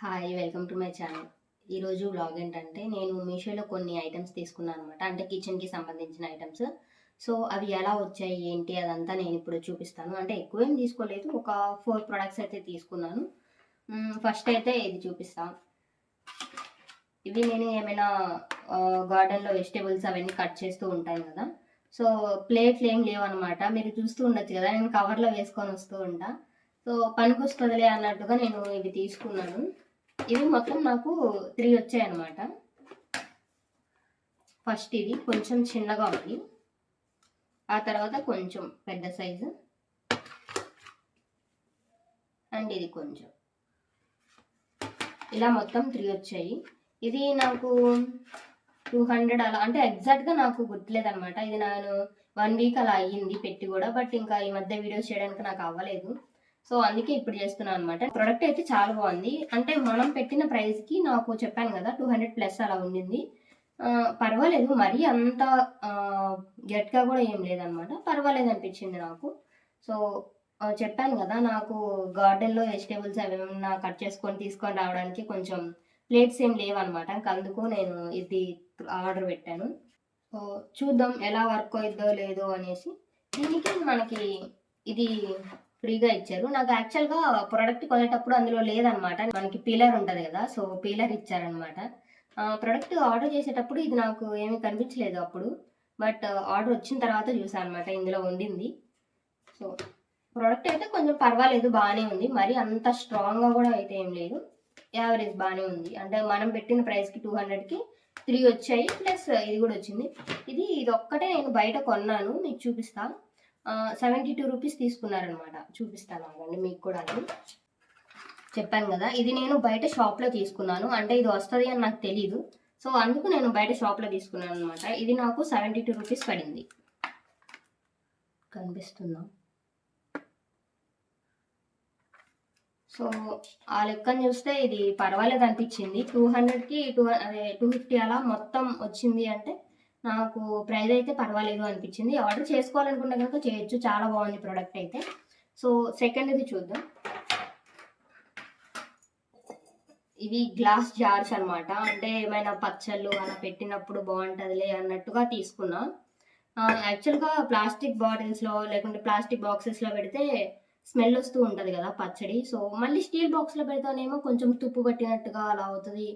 Hi welcome to my channel. ఈరోజు vlog ఏంటంటే నేను మీషోలో కొన్ని ఐటమ్స్ తీసుకున్నాను అనమాట అంటే కిచెన్కి సంబంధించిన ఐటమ్స్ సో అవి ఎలా వచ్చాయి ఏంటి అదంతా నేను ఇప్పుడు చూపిస్తాను. అంటే ఎక్కువ ఏం తీసుకోలేదు ఒక ఫోర్ ప్రొడక్ట్స్ అయితే తీసుకున్నాను. ఫస్ట్ అయితే ఇది చూపిస్తాను ఇవి నేను ఏమైనా గార్డెన్లో వెజిటేబుల్స్ అవన్నీ కట్ చేస్తూ ఉంటాను కదా. సో ప్లేట్లు ఏం లేవన్నమాట మీరు చూస్తూ ఉండొచ్చు కదా నేను కవర్లో వేసుకొని వస్తూ ఉంటా. సో పనికొస్తుందిలే అన్నట్టుగా నేను ఇవి తీసుకున్నాను. ఇవి మొత్తం నాకు త్రీ వచ్చాయన్నమాట. ఫస్ట్ ఇది కొంచెం చిన్నగా ఉంది. ఆ తర్వాత కొంచెం పెద్ద సైజు అండ్ ఇది కొంచెం. ఇలా మొత్తం త్రీ వచ్చాయి. ఇది నాకు టూ హండ్రెడ్ అలా అంటే ఎగ్జాక్ట్గా నాకు గుర్తులేదు అనమాట ఇది నేను వన్ వీక్ అలా అయ్యింది పెట్టి కూడా బట్ ఇంకా ఈ మధ్య వీడియోస్ చేయడానికి నాకు అవ్వలేదు. సో అందుకే ఇప్పుడు చేస్తున్నాను అనమాట ప్రొడక్ట్ అయితే చాలా బాగుంది. అంటే మనం పెట్టిన ప్రైస్కి నాకు చెప్పాను కదా టూ హండ్రెడ్ ప్లస్ అలా ఉండింది. పర్వాలేదు. మరీ అంత గట్టిగా కూడా ఏం లేదనమాట పర్వాలేదు అనిపించింది నాకు. సో చెప్పాను కదా నాకు గార్డెన్లో వెజిటేబుల్స్ అవి ఏమన్నా కట్ చేసుకొని తీసుకొని రావడానికి కొంచెం ప్లేట్స్ ఏం లేవన్నమాట. అందుకు నేను ఇది ఆర్డర్ పెట్టాను. సో చూద్దాం ఎలా వర్క్ అవుద్దో లేదో అనేసి. దీనికి మనకి ఇది ఫ్రీగా ఇచ్చారు. నాకు యాక్చువల్గా ప్రోడక్ట్ కొనేటప్పుడు అందులో లేదనమాట మనకి పీలర్ ఉంటుంది కదా సో పీలర్ ఇచ్చారనమాట ప్రోడక్ట్ ఆర్డర్ చేసేటప్పుడు ఇది నాకు ఏమీ కనిపించలేదు అప్పుడు. బట్ ఆర్డర్ uh, వచ్చిన తర్వాత చూసాను అనమాట ఇందులో ఉండింది. సో ప్రోడక్ట్ అయితే కొంచెం పర్వాలేదు బాగానే ఉంది. మరి అంత స్ట్రాంగ్గా కూడా అయితే ఏం లేదు. యావరేజ్ బాగానే ఉంది. అంటే మనం పెట్టిన ప్రైస్కి టూ హండ్రెడ్కి త్రీ వచ్చాయి ప్లస్ ఇది కూడా వచ్చింది. ఇది ఇది ఒక్కటే నేను బయట కొన్నాను మీకు చూపిస్తాను సెవెంటీ టూ రూపీస్ తీసుకున్నారనమాట చూపిస్తాను ఆగండి మీకు కూడా అది. చెప్పాను కదా ఇది నేను బయట షాప్లో తీసుకున్నాను. అంటే ఇది వస్తుంది అని నాకు తెలీదు. సో అందుకు నేను బయట షాప్లో తీసుకున్నాను అనమాట ఇది నాకు సెవెంటీ టూ రూపీస్ పడింది. కనిపిస్తుందా? సో ఆ లెక్కను చూస్తే ఇది పర్వాలేదు అనిపించింది. టూ హండ్రెడ్కి టూ అదే టూ ఫిఫ్టీ అలా మొత్తం వచ్చింది అంటే నాకు ప్రైస్ అయితే పర్వాలేదు అనిపించింది. ఆర్డర్ చేసుకోవాలనుకుంటే కనుక చేయొచ్చు. చాలా బాగుంది ప్రోడక్ట్ అయితే. సో సెకండ్ ఇది చూద్దాం. ఇవి గ్లాస్ జార్స్ అనమాట అంటే ఏమైనా పచ్చళ్ళు అలా పెట్టినప్పుడు బాగుంటుందిలే అన్నట్టుగా తీసుకున్నా. యాక్చువల్గా ప్లాస్టిక్ బాటిల్స్లో లేకుంటే ప్లాస్టిక్ బాక్సెస్లో పెడితే స్మెల్ వస్తూ ఉంటుంది కదా పచ్చడి. సో మళ్ళీ స్టీల్ బాక్స్లో పెడతానేమో కొంచెం తుప్పు పట్టినట్టుగా అలా అవుతుంది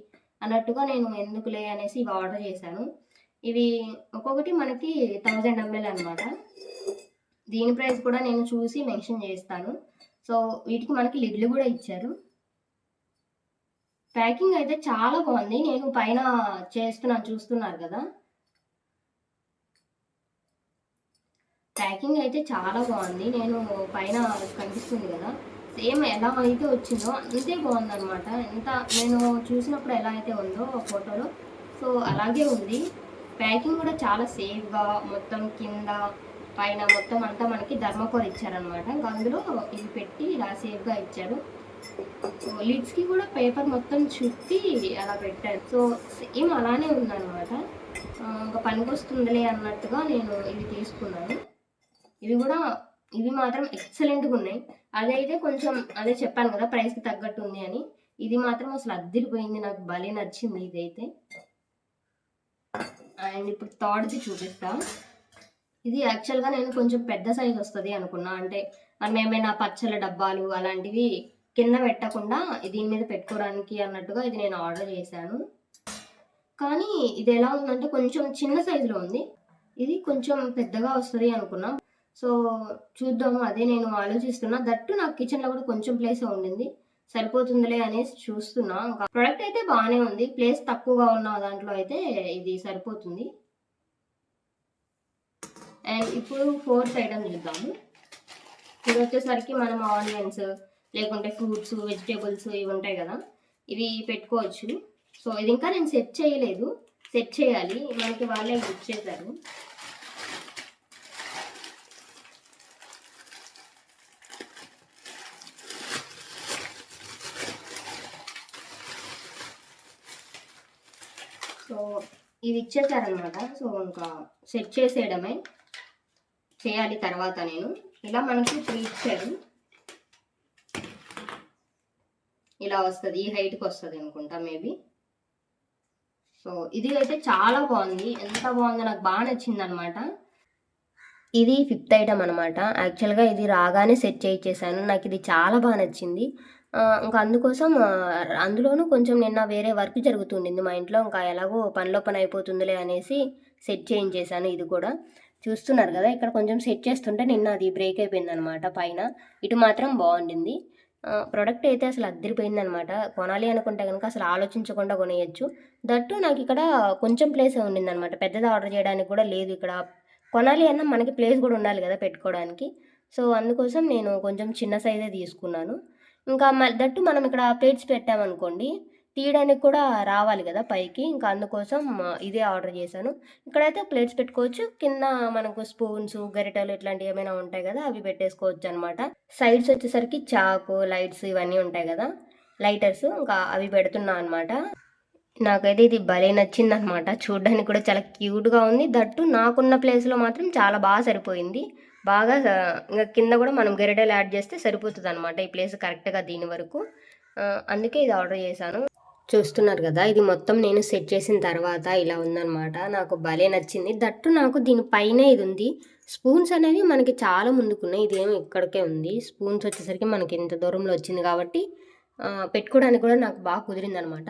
అన్నట్టుగా నేను ఎందుకులే అనేసి ఇవి ఆర్డర్ చేశాను. ఇవి ఒక్కొక్కటి మనకి థౌజండ్ ఎంఎల్ అనమాట దీని ప్రైస్ కూడా నేను చూసి మెన్షన్ చేస్తాను. సో వీటికి మనకి లిడ్లు కూడా ఇచ్చారు. ప్యాకింగ్ అయితే చాలా బాగుంది. నేను పైన చేస్తున్నాను చూస్తున్నారు కదా. ప్యాకింగ్ అయితే చాలా బాగుంది. నేను పైన కనిపిస్తుంది కదా. సేమ్ ఎలా అయితే వచ్చిందో అంతే బాగుంది అనమాట ఎంత నేను చూసినప్పుడు ఎలా అయితే ఉందో ఫోటోలో సో అలాగే ఉంది. ప్యాకింగ్ కూడా చాలా సేఫ్గా మొత్తం కింద పైన మొత్తం అంతా మనకి ధర్మకోల్ ఇచ్చారనమాట ఇంకా అందులో ఇది పెట్టి ఇలా సేఫ్గా ఇచ్చారు. లిడ్స్కి కూడా పేపర్ మొత్తం చుట్టి అలా పెట్టారు. సో సేమ్ అలానే ఉందన్నమాట. ఇంకా పనికొస్తుందిలే అన్నట్టుగా నేను ఇవి తీసుకున్నాను. ఇవి కూడా ఇవి మాత్రం ఎక్సలెంట్గా ఉన్నాయి. అదైతే కొంచెం అదే చెప్పాను కదా ప్రైస్కి తగ్గట్టు ఉంది అని. ఇది మాత్రం అసలు అద్దిరిపోయింది. నాకు భలే నచ్చింది ఇదైతే. అండ్ ఇప్పుడు థర్డ్ది చూపిస్తాం. ఇది యాక్చువల్గా నేను కొంచెం పెద్ద సైజ్ వస్తుంది అనుకున్నా. అంటే మనం ఏమైనా పచ్చల డబ్బాలు అలాంటివి కింద పెట్టకుండా దీని మీద పెట్టుకోవడానికి అన్నట్టుగా ఇది నేను ఆర్డర్ చేశాను. కానీ ఇది ఎలా ఉందంటే కొంచెం చిన్న సైజులో ఉంది. ఇది కొంచెం పెద్దగా వస్తుంది అనుకున్నాం. సో చూద్దాము అదే నేను ఆలోచిస్తున్నా. దట్టు నాకు కిచెన్లో కూడా కొంచెం ప్లేస్ ఉండింది. సరిపోతుందిలే అనేసి చూస్తున్నా. ఇంకా ప్రొడక్ట్ అయితే బాగానే ఉంది. ప్లేస్ తక్కువగా ఉన్న దాంట్లో అయితే ఇది సరిపోతుంది. అండ్ ఇప్పుడు ఫోర్త్ ఐటమ్ చూద్దాము. ఇది వచ్చేసరికి మనం ఆనియన్స్ లేకుంటే ఫ్రూట్స్ వెజిటేబుల్స్ ఇవి ఉంటాయి కదా. ఇవి పెట్టుకోవచ్చు. సో ఇది ఇంకా నేను సెట్ చేయలేదు. సెట్ చేయాలి. మనకి వాళ్ళే ఇచ్చేసారు సో ఇది ఇచ్చేసారనమాట సో ఇంకా సెట్ చేసేయడమే చేయాలి తర్వాత నేను. ఇలా మనకి త్రీ ఇచ్చారు. ఇలా వస్తుంది ఈ హైట్కి వస్తుంది అనుకుంటా మేబీ సో ఇది అయితే చాలా బాగుంది. ఎంత బాగుందో నాకు బాగా నచ్చింది అనమాట ఇది ఫిఫ్త్ ఐటమ్ అనమాట యాక్చువల్గా ఇది రాగానే సెట్ చేయించేసాను నాకు ఇది చాలా బాగా నచ్చింది. ఇంకా అందుకోసం అందులోనూ కొంచెం నిన్న వేరే వర్క్ జరుగుతుండింది మా ఇంట్లో. ఇంకా ఎలాగో పనిలో పని అయిపోతుందిలే అనేసి సెట్ చేయించేసాను ఇది కూడా. చూస్తున్నారు కదా ఇక్కడ కొంచెం సెట్ చేస్తుంటే నిన్న అది బ్రేక్ అయిపోయింది అనమాట పైన. ఇటు మాత్రం బాగుండింది. ప్రోడక్ట్ అయితే అసలు అద్దరిపోయింది అనమాట కొనాలి అనుకుంటే కనుక అసలు ఆలోచించకుండా కొనేయచ్చు. దట్టు నాకు ఇక్కడ కొంచెం ప్లేస్ ఉండింది అనమాట పెద్దది ఆర్డర్ చేయడానికి కూడా లేదు ఇక్కడ. కొనాలి అన్న మనకి ప్లేస్ కూడా ఉండాలి కదా పెట్టుకోవడానికి. సో అందుకోసం నేను కొంచెం చిన్న సైజే తీసుకున్నాను. ఇంకా మ- దట్టు మనం ఇక్కడ ప్లేట్స్ పెట్టామనుకోండి తీయడానికి కూడా రావాలి కదా పైకి. ఇంకా అందుకోసం ఇదే ఆర్డర్ చేశాను. ఇక్కడైతే ప్లేట్స్ పెట్టుకోవచ్చు. కింద మనకు స్పూన్స్ గరిటెలు ఇట్లాంటివి ఏమైనా ఉంటాయి కదా అవి పెట్టేసుకోవచ్చు అనమాట సైడ్స్ వచ్చేసరికి చాకు లైట్స్ ఇవన్నీ ఉంటాయి కదా లైటర్స్ ఇంకా అవి పెడుతున్నా అనమాట నాకైతే ఇది భలే నచ్చింది అనమాట చూడడానికి కూడా చాలా క్యూట్గా ఉంది. దట్టు నాకున్న ప్లేస్లో మాత్రం చాలా బాగా సరిపోయింది. బాగా ఇంకా కింద కూడా మనం గెరటలు యాడ్ చేస్తే సరిపోతుంది అనమాట ఈ ప్లేస్ కరెక్ట్గా దీని వరకు. అందుకే ఇది ఆర్డర్ చేశాను. చూస్తున్నారు కదా ఇది మొత్తం నేను సెట్ చేసిన తర్వాత ఇలా ఉందనమాట నాకు భలే నచ్చింది. దట్టు నాకు దీనిపైన ఇది ఉంది. స్పూన్స్ అనేవి మనకి చాలా ముందుకున్నాయి. ఇదేమో ఇక్కడికే ఉంది. స్పూన్స్ వచ్చేసరికి మనకి ఇంత దూరంలో వచ్చింది కాబట్టి పెట్టుకోవడానికి కూడా నాకు బాగా కుదిరింది అనమాట